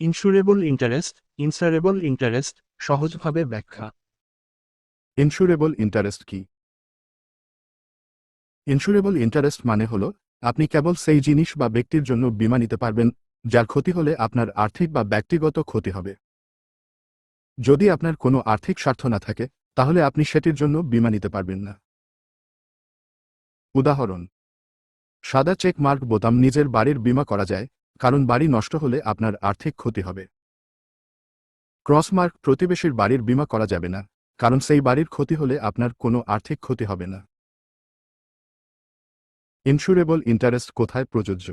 ইন্স্যুরেবল interest ইনসারেবল interest সহজভাবে ব্যাখ্যা। ইন্স্যুরেবল interest কি? ইন্স্যুরেবল ইন্টারেস্ট মানে হল, আপনি কেবল সেই জিনিস বা ব্যক্তির জন্য বীমা নিতে পারবেন, যার ক্ষতি হলে আপনার আর্থিক বা ব্যক্তিগত ক্ষতি হবে। যদি আপনার কোনো আর্থিক স্বার্থ না থাকে, তাহলে আপনি সেটির জন্য বীমা নিতে পারবেন না। উদাহরণ, সাদা চেক মার্ক বোতাম নিজের বাড়ির বীমা করা যায় কারণ বাড়ি নষ্ট হলে আপনার আর্থিক ক্ষতি হবে। ক্রসমার্ক প্রতিবেশীর বাড়ির বীমা করা যাবে না, কারণ সেই বাড়ির ক্ষতি হলে আপনার কোনো আর্থিক ক্ষতি হবে না। ইন্স্যুরেবল ইন্টারেস্ট কোথায় প্রযোজ্য?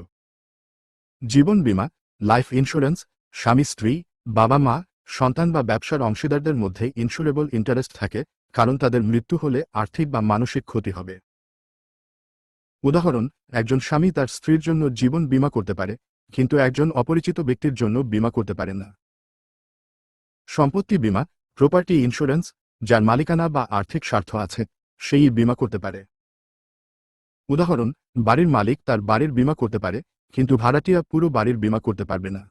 জীবন বীমা, লাইফ ইন্স্যুরেন্স স্বামী, স্ত্রী, বাবা, মা, সন্তান বা ব্যবসার অংশীদারদের মধ্যে ইন্স্যুরেবল ইন্টারেস্ট থাকে, কারণ তাদের মৃত্যু হলে আর্থিক বা মানসিক ক্ষতি হবে। উদাহরণ, একজন স্বামী তার স্ত্রীর জন্য জীবন বীমা করতে পারে কিন্তু একজন অপরিচিত ব্যক্তির জন্য বীমা করতে পারে না। সম্পত্তি বীমা প্রপার্টি ইন্স্যুরেন্স যার মালিকানা বা আর্থিক স্বার্থ আছে, সেই বীমা করতে পারে। উদাহরণ, বাড়ির মালিক তার বাড়ির বীমা করতে পারে, কিন্তু ভাড়াটিয়া পুরো বাড়ির বীমা করতে পারবে না।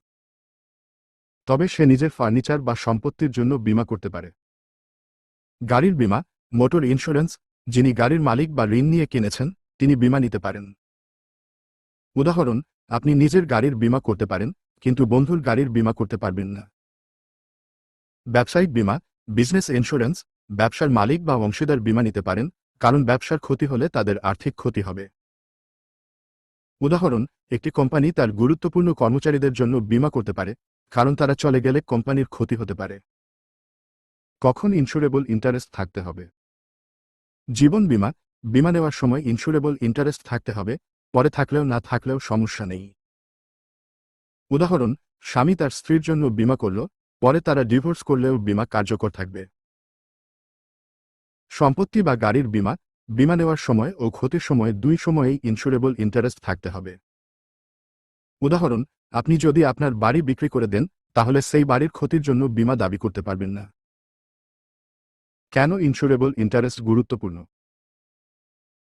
তবে সে নিজের ফার্নিচার বা সম্পত্তির জন্য বীমা করতে পারে। গাড়ির বীমা মোটর ইন্স্যুরেন্স যিনি গাড়ির মালিক বা ঋণ নিয়ে কিনেছেন, তিনি বীমা নিতে পারেন। উদাহরণ, আপনি নিজের গাড়ির বীমা করতে পারেন, কিন্তু বন্ধুর গাড়ির বীমা করতে পারবেন না। ব্যবসায়িক বীমা বিজনেস ইন্স্যুরেন্স ব্যবসার মালিক বা অংশীদার বীমা নিতে পারেন, কারণ ব্যবসার ক্ষতি হলে তাদের আর্থিক ক্ষতি হবে। উদাহরণ, একটি কোম্পানি তার গুরুত্বপূর্ণ কর্মচারীদের জন্য বীমা করতে পারে, কারণ তারা চলে গেলে কোম্পানির ক্ষতি হতে পারে। কখন ইন্স্যুরেবল ইন্টারেস্ট থাকতে হবে? জীবন বীমা বীমা নেওয়ার সময় ইন্স্যুরেবল ইন্টারেস্ট থাকতে হবে পরে থাকলেও না থাকলেও সমস্যা নেই। উদাহরণ, স্বামী তার স্ত্রীর জন্য বীমা করল, পরে তারা ডিভোর্স করলেও বীমা কার্যকর থাকবে। সম্পত্তি বা গাড়ির বীমা, বিমা নেওয়ার সময় ও ক্ষতির সময় দুই সময়েই ইন্স্যুরেবল ইন্টারেস্ট থাকতে হবে। উদাহরণ, আপনি যদি আপনার বাড়ি বিক্রি করে দেন, তাহলে সেই বাড়ির ক্ষতির জন্য বীমা দাবি করতে পারবেন না। কেন ইন্স্যুরেবল ইন্টারেস্ট গুরুত্বপূর্ণ?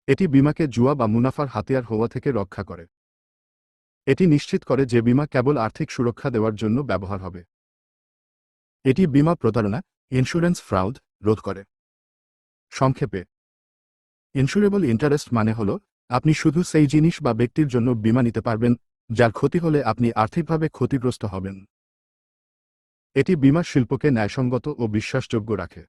এটি বিমাকে জুয়া বা মুনাফার হাতিয়ার হওয়া থেকে রক্ষা করে। এটি নিশ্চিত করে যে বীমা কেবল আর্থিক সুরক্ষা দেওয়ার জন্য ব্যবহার হবে। এটি বীমা প্রতারণা ইন্স্যুরেন্স ফ্রাউড রোধ করে। সংক্ষেপে ইন্স্যুরেবল ইন্টারেস্ট মানে হল, আপনি শুধু সেই জিনিস বা ব্যক্তির জন্য বীমা নিতে পারবেন, যার ক্ষতি হলে আপনি আর্থিকভাবে ক্ষতিগ্রস্ত হবেন। এটি বীমা শিল্পকে ন্যায়সঙ্গত ও বিশ্বাসযোগ্য রাখে।